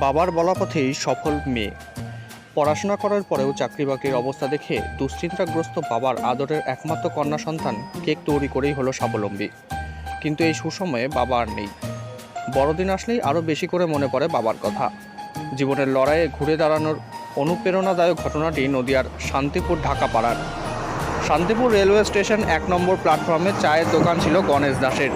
বাবার বলা পথেই সফল মেয়ে। পড়াশোনা করার পরেও চাকরি বাকরির অবস্থা দেখে দুশ্চিন্তাগ্রস্ত বাবার আদরের একমাত্র কন্যা সন্তান কেক তৈরি করেই হলো স্বাবলম্বী। কিন্তু এই সুসময়ে বাবা আর নেই। বড়দিন আসলেই আরও বেশি করে মনে পড়ে বাবার কথা। জীবনের লড়াইয়ে ঘুরে দাঁড়ানোর অনুপ্রেরণাদায়ক ঘটনাটি নদিয়ার শান্তিপুর ঢাকা পাড়ার শান্তিপুর রেলওয়ে স্টেশন এক নম্বর প্ল্যাটফর্মে চায়ের দোকান ছিল গণেশ দাসের।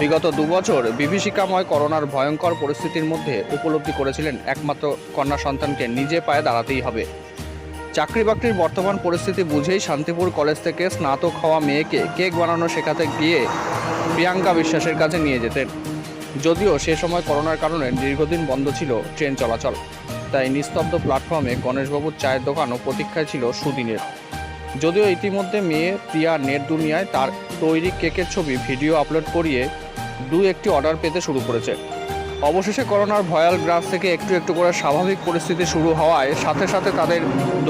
বিগত দুবছর বিভীষিকাময় করোনার ভয়ঙ্কর পরিস্থিতির মধ্যে উপলব্ধি করেছিলেন একমাত্র কন্যা সন্তানকে, নিজে পায়ে দাঁড়াতেই হবে। চাকরি বাকরির বর্তমান পরিস্থিতি বুঝেই শান্তিপুর কলেজ থেকে স্নাতক হওয়া মেয়েকে কেক বানানো শেখাতে গিয়ে প্রিয়াঙ্কা বিশ্বাসের কাছে নিয়ে যেতেন। যদিও সে সময় করোনার কারণে দীর্ঘদিন বন্ধ ছিল ট্রেন চলাচল। তাই নিস্তব্ধ প্ল্যাটফর্মে গণেশবাবুর চায়ের দোকানও প্রতীক্ষায় ছিল সুদিনের। যদিও ইতিমধ্যে মেয়ে প্রিয়া নেট দুনিয়ায় তার তৈরি কেকের ছবি ভিডিও আপলোড করিয়ে দু একটি অর্ডার পেতে শুরু করেছে। অবশেষে করোনার ভয়াল গ্রাস থেকে একটু একটু করে স্বাভাবিক পরিস্থিতি শুরু হওয়ায় সাথে সাথে তাদের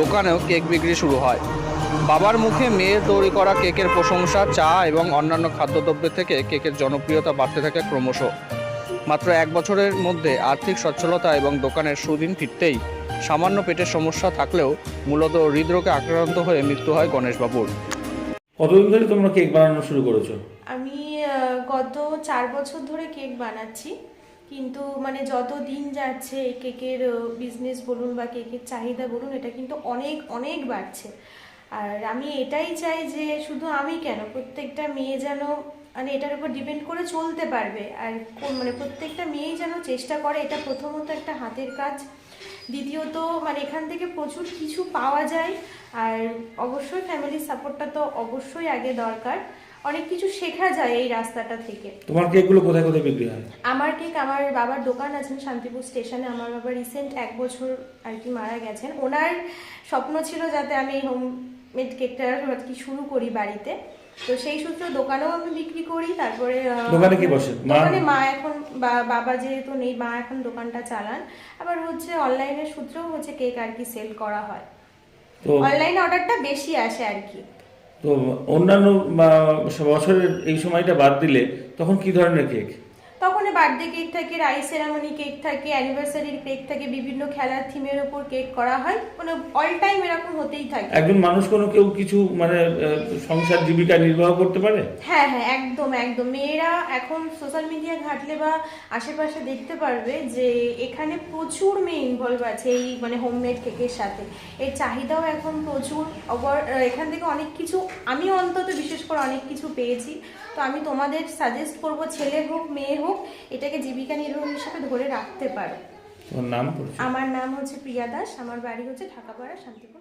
দোকানেও কেক বিক্রি শুরু হয়। বাবার মুখে মেয়ের তৈরি করা কেকের প্রশংসা, চা এবং অন্যান্য খাদ্যদ্রব্যের থেকে কেকের জনপ্রিয়তা বাড়তে থাকে ক্রমশ। মাত্র এক বছরের মধ্যে আর্থিক সচ্ছলতা এবং দোকানের সুদিন ফিরতেই সামান্য পেটের সমস্যা থাকলেও মূলত হৃদরোগে আক্রান্ত হয়ে মৃত্যু হয় গণেশবাবুর। কতদিন ধরে তোমরা কেক বানানো শুরু করেছ? আমি গত চার বছর ধরে কেক বানাচ্ছি। কিন্তু মানে যত দিন যাচ্ছে এই কেকের বিজনেস বলুন বা কেকের চাহিদা বলুন এটা কিন্তু অনেক অনেক বাড়ছে। আর আমি এটাই চাই যে শুধু আমি কেন প্রত্যেকটা মেয়ে যেন মানে এটার উপর ডিপেন্ড করে চলতে পারবে। আর কোন- মানে প্রত্যেকটা মেয়েই যেন চেষ্টা করে এটা প্রথমত একটা হাতের কাজ। দ্বিতীয়ত মানে এখান থেকে প্রচুর কিছু পাওয়া যায় আর অবশ্যই ফ্যামিলির সাপোর্টটা তো অবশ্যই আগে দরকার। অনেক কিছু শেখা যায় এই রাস্তাটা থেকে। তোমার কেকগুলো কোথায় কোথায় বিক্রি হয়? আমার কেক আমার বাবার দোকান আছেন শান্তিপুর স্টেশনে আমার বাবা রিসেন্ট এক বছর আর কি মারা গেছেন। ওনার স্বপ্ন ছিল যাতে আমি এই হোম মেড কেকটা আর কি শুরু করি বাড়িতে। তো সেই সূত্রে দোকানেও আমি বিক্রি করি তারপরে দোকানে কি বসে? মা? দোকানে মা এখন বাবা যেহেতু নেই মা এখন দোকানটা চালান আবার হচ্ছে অনলাইনের সূত্রেও হচ্ছে কেক আর কি সেল করা হয় তো অনলাইন অর্ডারটা বেশি আসে আর কি তো অন্যান্য বছরের এই সময়টা বাদ দিলে তখন কি ধরনের কেক তখন বার্থডে কেক থাকে রাইস সেরামনি কেক থাকে অ্যানিভার্সারির কেক থাকে বিভিন্ন খেলার থিমের ওপর কেক করা হয়। মানে অল টাইম এরকম হতেই থাকে। একজন মানুষ কোনো কেউ কিছু মানে সংসার জীবিকা নির্বাহ করতে পারে? হ্যাঁ হ্যাঁ একদম একদম। মেয়েরা এখন সোশ্যাল মিডিয়া ঘাটলে বা আশেপাশে দেখতে পারবে যে এখানে প্রচুর মেয়ে ইনভলভ আছে এই মানে হোমমেড কেকের সাথে। এর চাহিদাও এখন প্রচুর। আবার এখান থেকে অনেক কিছু আমি অন্তত বিশেষ করে অনেক কিছু পেয়েছি। তো আমি তোমাদের সাজেস্ট করব ছেলে হোক মেয়ে হোক এটাকে জীবিকা নির্বাহ হিসেবে ধরে রাখতে পারো। আমার নাম হচ্ছে প্রিয়া দাস আমার বাড়ি হচ্ছে ঢাকাপাড়া শান্তিপুর